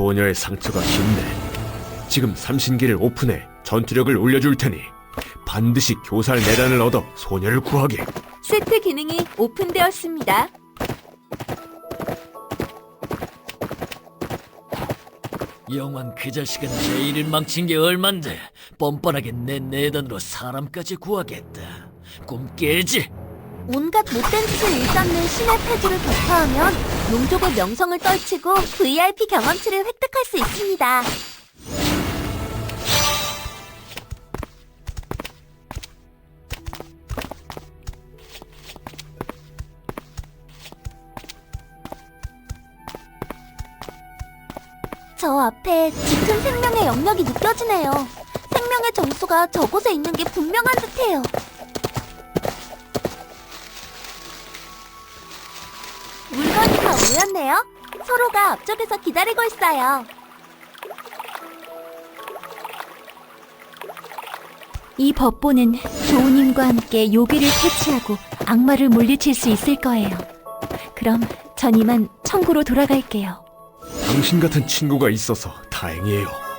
소녀의 상처가 깊네. 지금 삼신기를 오픈해 전투력을 올려줄 테니 반드시 교살 내단을 얻어 소녀를 구하게. 세트 기능이 오픈되었습니다. 영환 그 자식은 내 일을 망친 게 얼만데 뻔뻔하게 내 내단으로 사람까지 구하겠다 꿈 깨지 온갖 못된 짓을 일삼는 신의 패주를 격파하면 용족의 명성을 떨치고 VIP 경험치를 획득할 수 있습니다. 저 앞에 짙은 생명의 영역이 느껴지네요. 생명의 정수가 저곳에 있는 게 분명한 듯해요. 모였네요. 서로가 앞쪽에서 기다리고 있어요. 이 법보는 조우님과 함께 요괴를 퇴치하고 악마를 물리칠 수 있을 거예요. 그럼 전 이만 천구로 돌아갈게요. 당신 같은 친구가 있어서 다행이에요.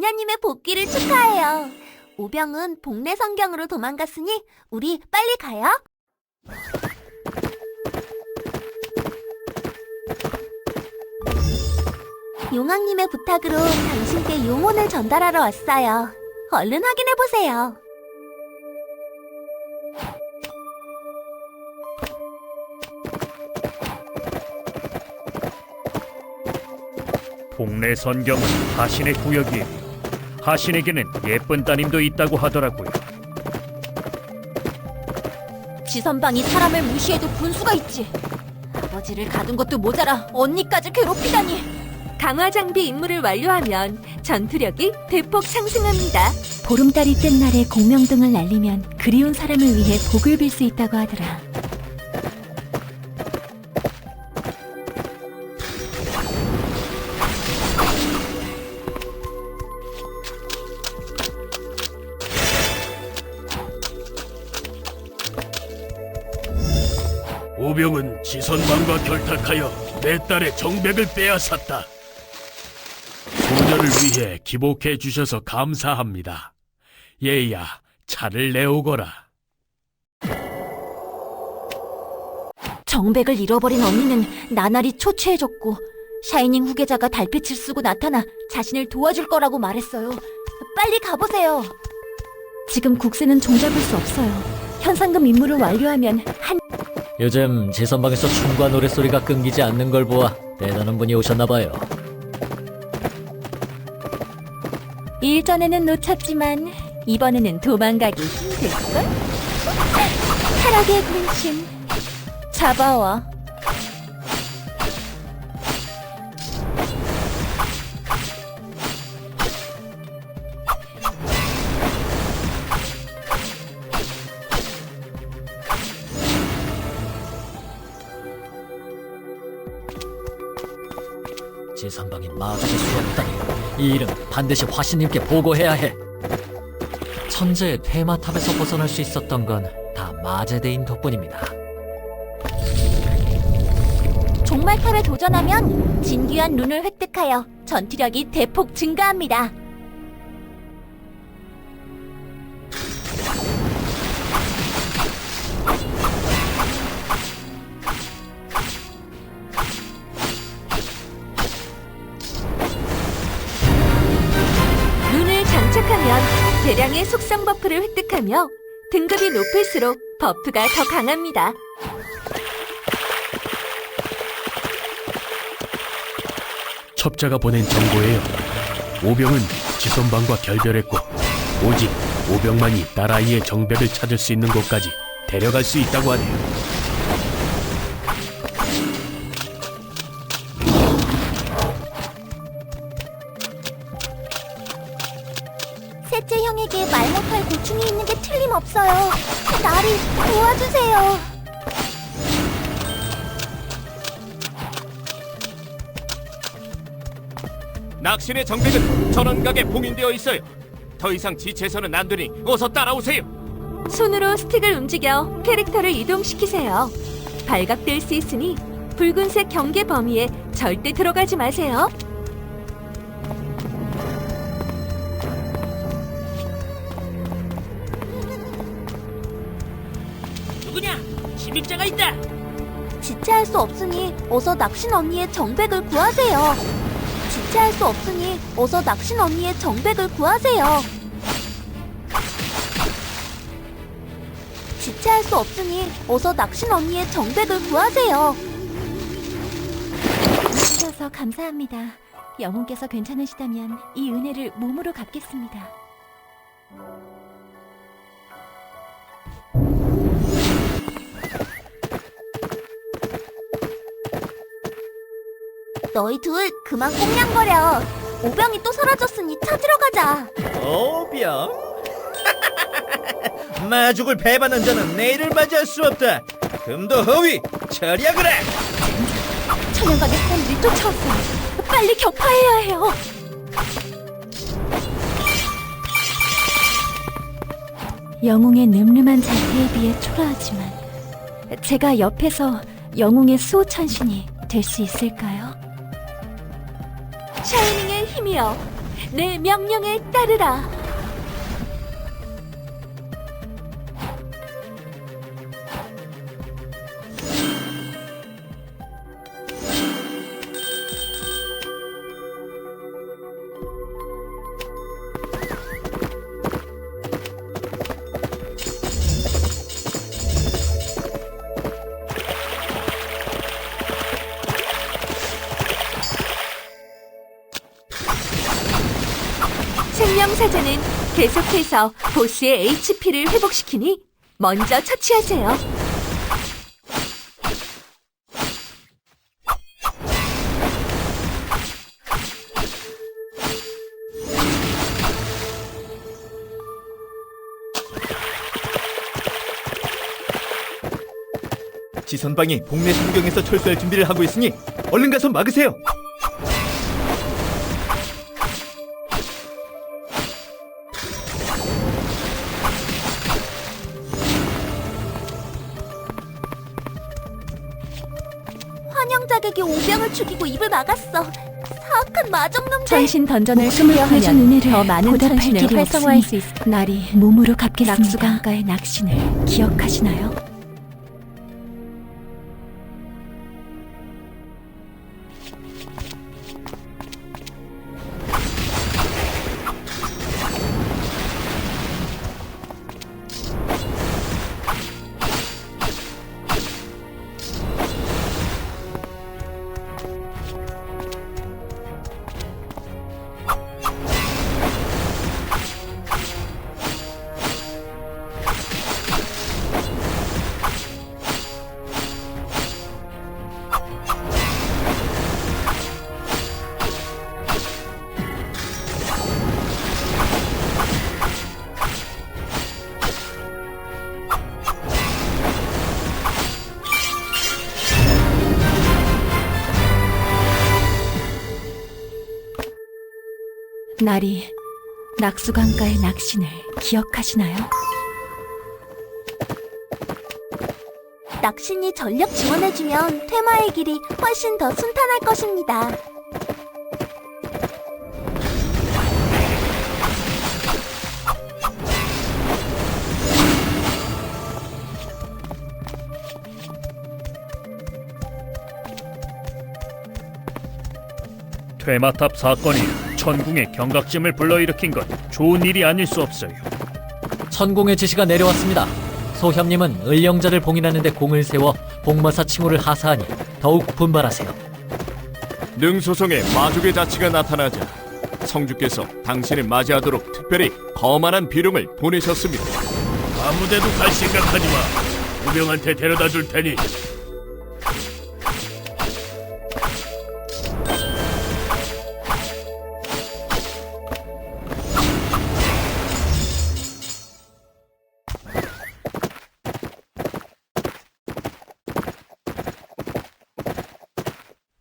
용녀님의 복귀를 축하해요. 오병은 복례 성경으로 도망갔으니 우리 빨리 가요. 용왕님의 부탁으로 당신께 용혼을 전달하러 왔어요. 얼른 확인해 보세요. 동네 선경은 하신의 구역이에요. 하신에게는 예쁜 따님도 있다고 하더라고요. 지선방이 사람을 무시해도 분수가 있지. 아버지를 가둔 것도 모자라 언니까지 괴롭히다니. 강화 장비 임무를 완료하면 전투력이 대폭 상승합니다. 보름달이 뜬 날에 공명등을 날리면 그리운 사람을 위해 복을 빌 수 있다고 하더라. 오병은 지선방과 결탁하여 내 딸의 정백을 빼앗았다 소녀를 위해 기복해 주셔서 감사합니다 얘야 차를 내오거라 정백을 잃어버린 언니는 나날이 초췌해졌고 샤이닝 후계자가 달빛을 쓰고 나타나 자신을 도와줄 거라고 말했어요. 빨리 가보세요. 지금 국세는 종잡을 수 없어요. 현상금 임무를 완료하면 한 요즘 지선방에서 춤과 노랫소리가 끊기지 않는 걸 보아 대단한 분이 오셨나봐요. 일전에는 놓쳤지만 이번에는 도망가기 힘들걸? 타락의 군신 잡아와 지선방이 마주칠 수가 없다니. 이 일은 반드시 화신님께 보고해야 해. 천재의 테마탑에서 벗어날 수 있었던 건 다 마제대인 덕분입니다. 종말탑에 도전하면 진귀한 룬을 획득하여 전투력이 대폭 증가합니다. 속성 버프를 획득하며 등급이 높을수록 버프가 더 강합니다. 첩자가 보낸 정보예요. 오병은 지선방과 결별했고 오직 오병만이 딸아이의 정백을 찾을 수 있는 곳까지 데려갈 수 있다고 하네요. 해요. 낚시의 정비는 전원각에 봉인되어 있어요. 더 이상 지체서는 안 되니 어서 따라오세요. 손으로 스틱을 움직여 캐릭터를 이동시키세요. 발각될 수 있으니 붉은색 경계 범위에 절대 들어가지 마세요. 침입자가 있다. 지체할 수 없으니 어서 낚신 언니의 정백을 구하세요. 지체할 수 없으니 어서 낚신 언니의 정백을 구하세요. 지체할 수 없으니 어서 낚신 언니의 정백을 구하세요. 주셔서 감사합니다. 영웅께서 괜찮으시다면 이 은혜를 몸으로 갚겠습니다. 너희 둘 그만 꽁냥거려. 오병이 또 사라졌으니 찾으러 가자. 오병? 마죽을 배반한 자는 내일을 맞이할 수 없다. 금도 허위 처리하 그래. 천연각의 사람들이 쫓아왔어요. 빨리 격파해야 해요. 영웅의 늠름한 자태에 비해 초라하지만 제가 옆에서 영웅의 수호천신이 될 수 있을까요? 힘이여, 내 명령에 따르라. 사자는 계속해서 보스의 HP를 회복시키니 먼저 처치하세요. 지선방이 복내 순경에서 철수할 준비를 하고 있으니 얼른 가서 막으세요. 입을 막았어. 사악한 마정놈들. 전신 던전을 구해준 은혜를 더 많은 보답할 천신을 길이 활성화할 없으니 수 있을 날이 몸으로 갚겠습니다. 낙수강가의 낚신을 기억하시나요? 날이 낙수강가의 낚신을 기억하시나요? 낚신이 전력 지원해주면 테마의 길이 훨씬 더 순탄할 것입니다. 퇴마탑 사건이 천궁의 경각심을 불러일으킨 건 좋은 일이 아닐 수 없어요. 천공의 지시가 내려왔습니다. 소협님은 을령자를 봉인하는 데 공을 세워 복마사 칭호를 하사하니 더욱 분발하세요. 능소성에 마족의 자치가 나타나자 성주께서 당신을 맞이하도록 특별히 거만한 비룡을 보내셨습니다. 아무데도 갈 생각하지 마. 우병한테 데려다 줄 테니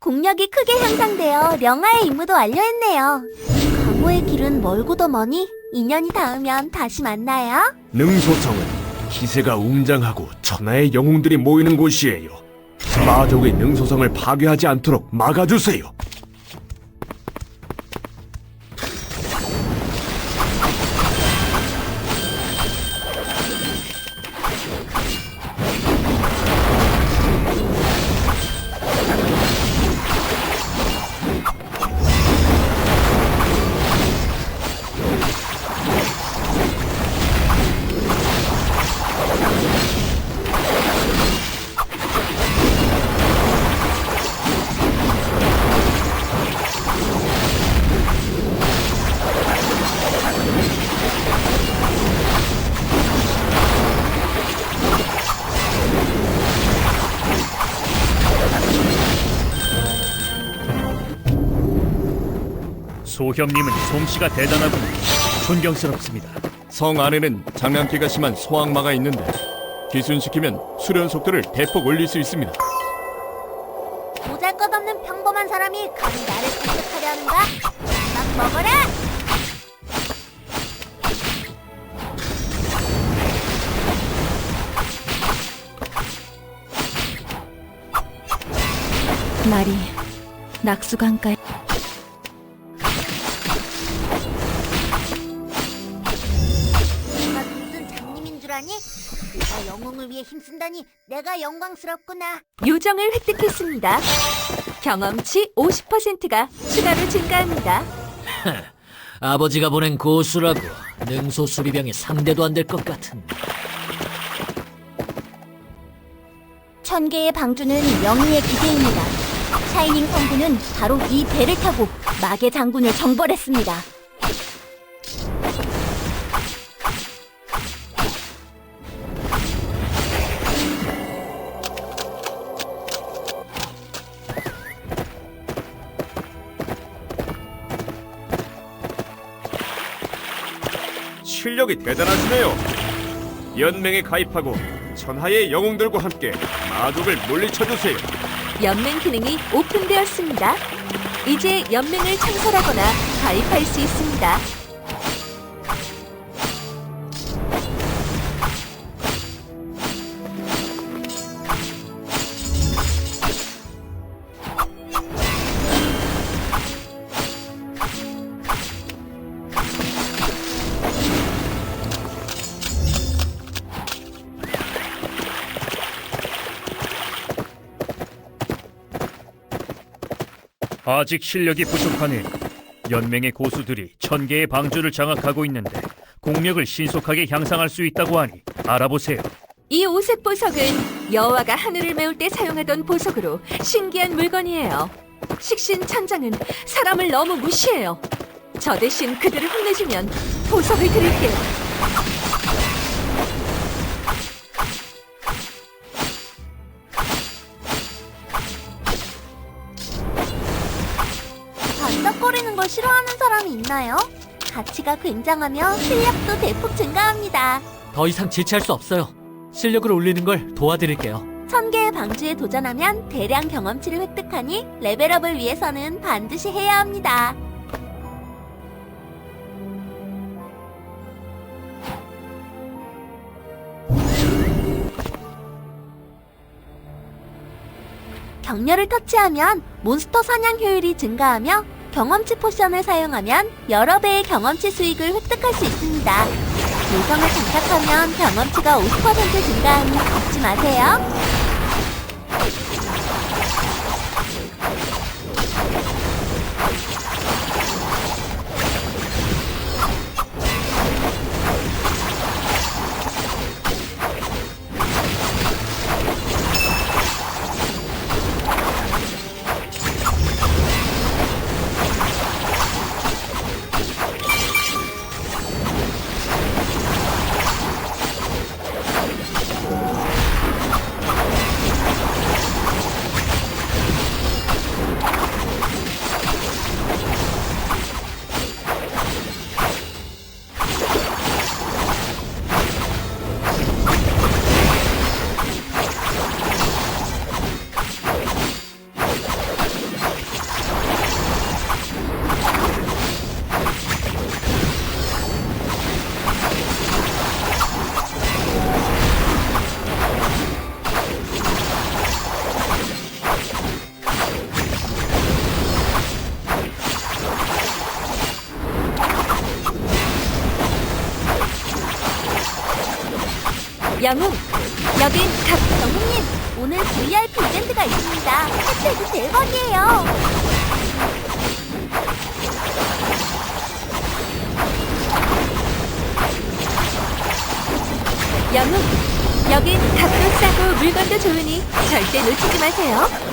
공룡 능력이 크게 향상되어 명화의 임무도 완료했네요. 강호의 길은 멀고 더 머니 2년이 닿으면 다시 만나요. 능소성은 기세가 웅장하고 천하의 영웅들이 모이는 곳이에요. 마족의 능소성을 파괴하지 않도록 막아주세요. 소형님은 솜씨가 대단하군요. 존경스럽습니다. 성 안에는 장난기가 심한 소악마가 있는데 기순시키면 수련 속도를 대폭 올릴 수 있습니다. 보잘것없는 평범한 사람이 감히 나를 공격하려 하는가? 막 먹어라! 말이 낙수강가에 힘쓴다니 내가 영광스럽구나. 요정을 획득했습니다. 경험치 50%가 추가로 증가합니다. 아버지가 보낸 고수라고 능소 수리병이 상대도 안 될 것 같은. 천 개의 방주는 영리의 기대입니다. 샤이닝 성부는 바로 이 배를 타고 마계 장군을 정벌했습니다. 실력이 대단하시네요. 연맹에 가입하고 천하의 영웅들과 함께 마족을 물리쳐주세요. 연맹 기능이 오픈되었습니다. 이제 연맹을 창설하거나 가입할 수 있습니다. 아직 실력이 부족하네. 연맹의 고수들이 천 개의 방주를 장악하고 있는데 공력을 신속하게 향상할 수 있다고 하니 알아보세요. 이 오색 보석은 여호와가 하늘을 메울 때 사용하던 보석으로 신기한 물건이에요. 식신 천장은 사람을 너무 무시해요. 저 대신 그들을 혼내주면 보석을 드릴게요. 반짝거리는 걸 싫어하는 사람이 있나요? 가치가 굉장하며 실력도 대폭 증가합니다. 더 이상 지체할 수 없어요. 실력을 올리는 걸 도와드릴게요. 천 개의 방주에 도전하면 대량 경험치를 획득하니 레벨업을 위해서는 반드시 해야 합니다. 격려를 터치하면 몬스터 사냥 효율이 증가하며 경험치 포션을 사용하면 여러 배의 경험치 수익을 획득할 수 있습니다. 요정을 장착하면 경험치가 50% 증가하니 잊지 마세요. 영웅, 여긴 각 영웅님, 오늘 VIP 이벤트가 있습니다. 혜택이 대박이에요. 영웅, 여긴 값도 싸고 물건도 좋으니 절대 놓치지 마세요.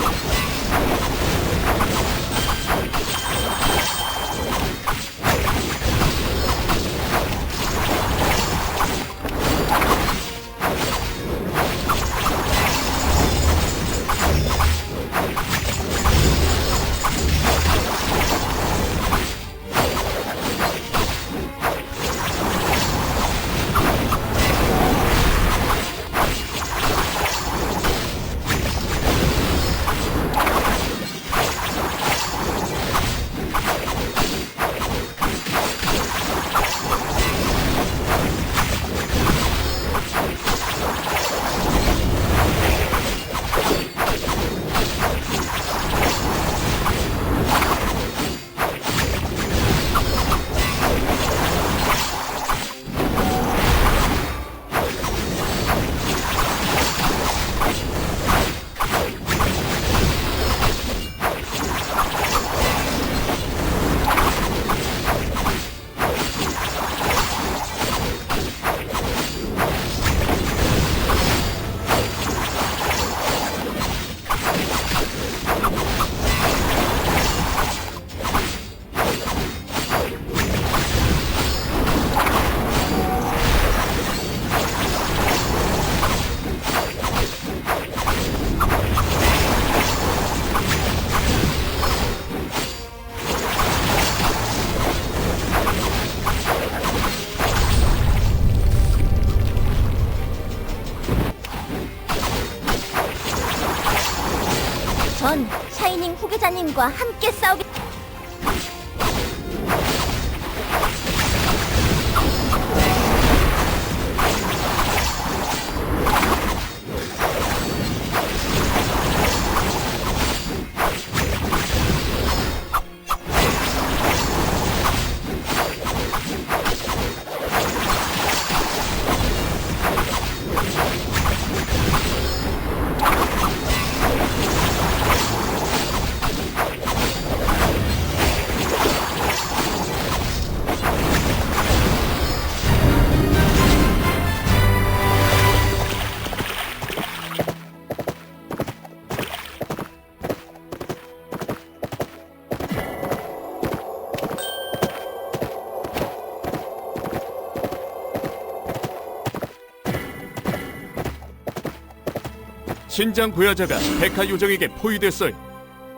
신장 부여자가 백화 요정에게 포위됐어요.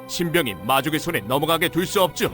신병이 마족의 손에 넘어가게 둘 수 없죠.